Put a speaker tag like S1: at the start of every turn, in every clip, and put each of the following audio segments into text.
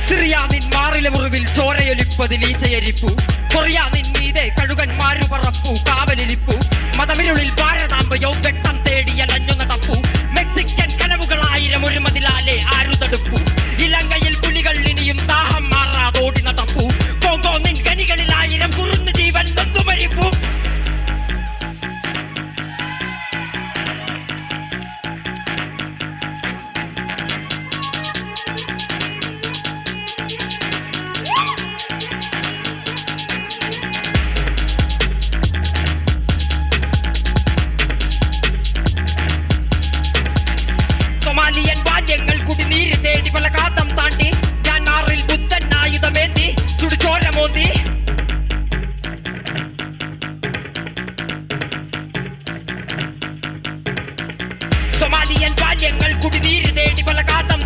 S1: സിറിയാനിൻ മാറിലെ മുറിവിൽ ചോരയൊലിപ്പതിൽ ഈച്ചയരിപ്പു കൊറിയാനിൻ മീതെ കഴുകന്മാരു പറപ്പു കാവലിരിപ്പു. മതമിരുളിൽ ഭാരതാമ്പയോ വെട്ടം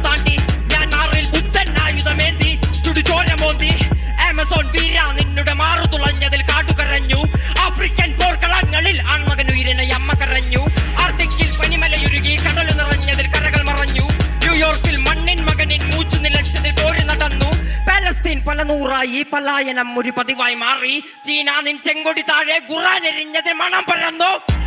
S1: താണ്ടി. ആയുധമേന്തി ചുടുചോര മോന്തി. ആമസോൺ വീര മാറു തുളഞ്ഞതിൽ ആഫ്രിക്കൻ പോർക്കളങ്ങളിൽ അമ്മ കരഞ്ഞു. ആർട്ടിക്കിൽ കരകൾ മറഞ്ഞു. ന്യൂയോർക്കിൽ മണ്ണിൻ നടന്നു. പല നൂറായി പലായനം ഒരു പതിവായി മാറി. ചീന നിൻ ചെങ്കൊടി താഴെ ഗുറാനെരിഞ്ഞതിൽ മണം പരന്നു.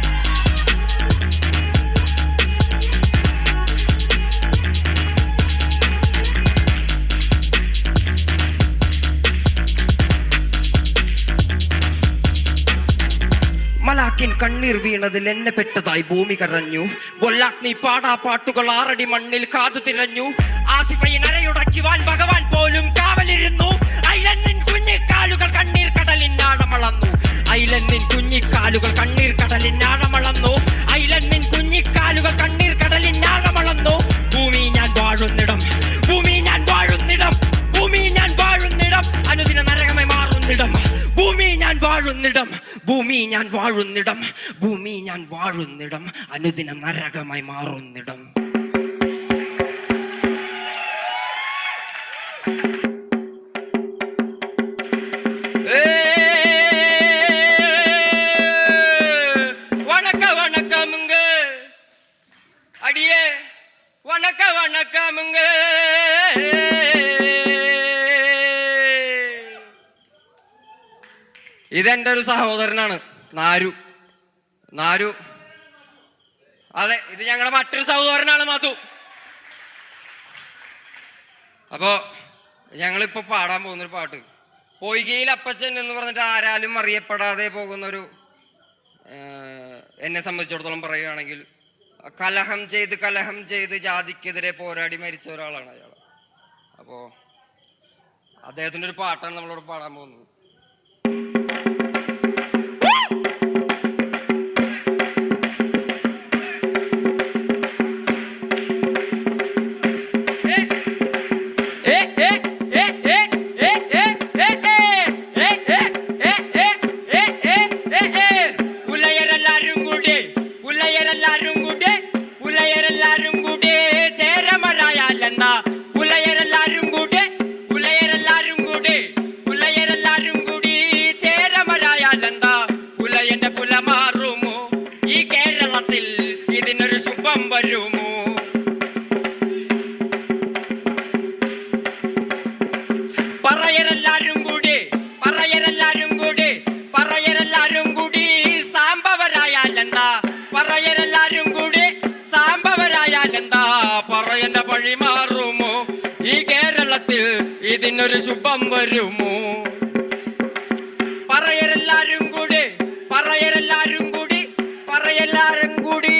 S1: മലാക്കിൻ കണ്ണീർ വീണതിൽ എന്നെ പെട്ടതായി ഭൂമി കരഞ്ഞു. നീ പാടാ പാട്ടുകൾ ആറടി മണ്ണിൽ കാതു തിരഞ്ഞു. ആസിഫയെ നരയുടക്കിവാൻ ഭഗവാൻ പോലും കാവലിരുന്നു. ഐലന്നിൻ കുഞ്ഞിക്കാലുകൾ കണ്ണീർ കടലിനാഴമളന്നു ഐലന്നിൻ കുഞ്ഞിക്കാലുകൾ കണ്ണീർ കടലിനാഴമളന്നു ഞാൻ വാഴുന്നിടം ഭൂമി ഞാൻ വാഴുന്നിടം അനുദിനം നരകമായി മാറുന്നിടം வணக்க வணக்கமுங்க அடியே வணக்க வணக்கமுங்க ഇതെന്റെ ഒരു സഹോദരനാണ് നാരു. നാരു. അതെ ഇത് ഞങ്ങളുടെ മറ്റൊരു സഹോദരനാണ് മധു. അപ്പോ ഞങ്ങളിപ്പോ പാടാൻ പോകുന്നൊരു പാട്ട്. പൊയ്കയിൽ അപ്പച്ചൻ എന്ന് പറഞ്ഞിട്ട് ആരാലും അറിയപ്പെടാതെ പോകുന്നൊരു എന്നെ സംബന്ധിച്ചിടത്തോളം പറയുകയാണെങ്കിൽ കലഹം ചെയ്ത് കലഹം ചെയ്ത് ജാതിക്കെതിരെ പോരാടി മരിച്ച ഒരാളാണ് അയാൾ. അപ്പോൾ അദ്ദേഹത്തിന്റെ ഒരു പാട്ടാണ് നമ്മളോട് പാടാൻ പോകുന്നത്. പുലയരെല്ലാരും കൂടി പുലയരെല്ലാരും കൂടെ പുലയരെല്ലാരും കൂടെ ചേരമരായാലെന്താ പുലയരെല്ലാരും കൂടെ പുലയരെല്ലാരും കൂടെ പുലയരെല്ലാരും കൂടി ചേരമരായാലെന്താ പുലയന്റെ പുല മാറുമോ? ഈ കേരളത്തിൽ ഇതിനൊരു ശുഭം വരുമോ? പറയരെല്ലാരും പറയന്റെ പഴി മാറുമോ? ഈ കേരളത്തിൽ ഇതിനൊരു ശുഭം വരുമോ? പറയരെല്ലാരും കൂടി പറയരെല്ലാരും കൂടി പറയെല്ലാരും കൂടി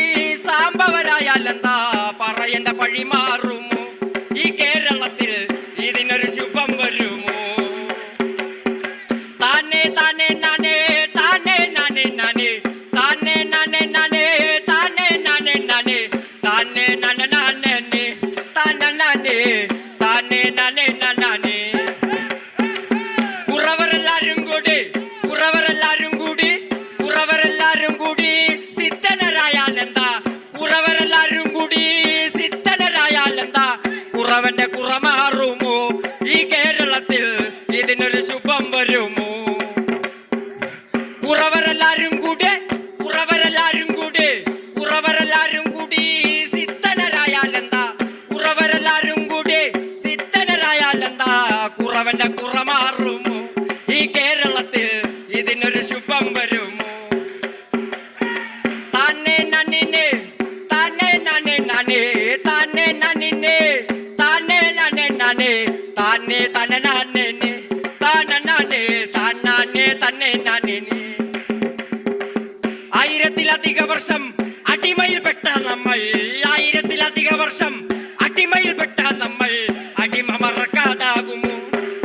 S1: സാമ്പവരായാലെന്താ പറയന്റെ പഴി മാറുമോ? ഈ കേരളത്തിൽ ഇതിനൊരു ശുഭം വരുമോ? കുറവന്റെ കുറമാറുമോ? ഈ കേരളത്തിൽ ഇതിനൊരു ശുഭം വരുമോ? കുറവരെല്ലാരും കൂടെ കുറവരെല്ലാരും കൂടെ കുറവരെല്ലാരും കൂടി സിദ്ധനരായാൽ എന്താ? കുറവരെല്ലാരും കൂടെ സിദ്ധനരായാൽ എന്താ? കുറവന്റെ കുറമാറുമോ? ഈ കേരളത്തിൽ ആയിരത്തിലധിക വർഷം അടിമയിൽപ്പെട്ട നമ്മൾ. ആയിരത്തിലധിക വർഷം അടിമയിൽപ്പെട്ട നമ്മൾ. അടിമ മറക്കാതാകുമോ?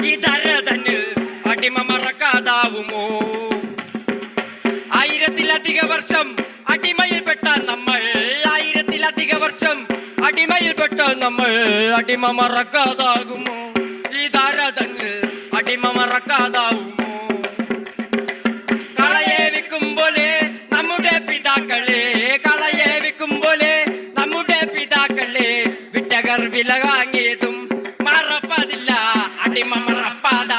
S1: ഈ ധരതനിൽ അടിമ മറക്കാതാവുമോ? ആയിരത്തിലധിക വർഷം അടിമയിൽപ്പെട്ട നമ്മൾ. ആയിരത്തിലധിക വർഷം അടിമയിൽപ്പെട്ട നമ്മൾ. അടിമ മറക്കാതാകുമോ? ഈ ധരതനിൽ അടിമ മറക്കാതാവുമോ? మమ్మ రప్పాద.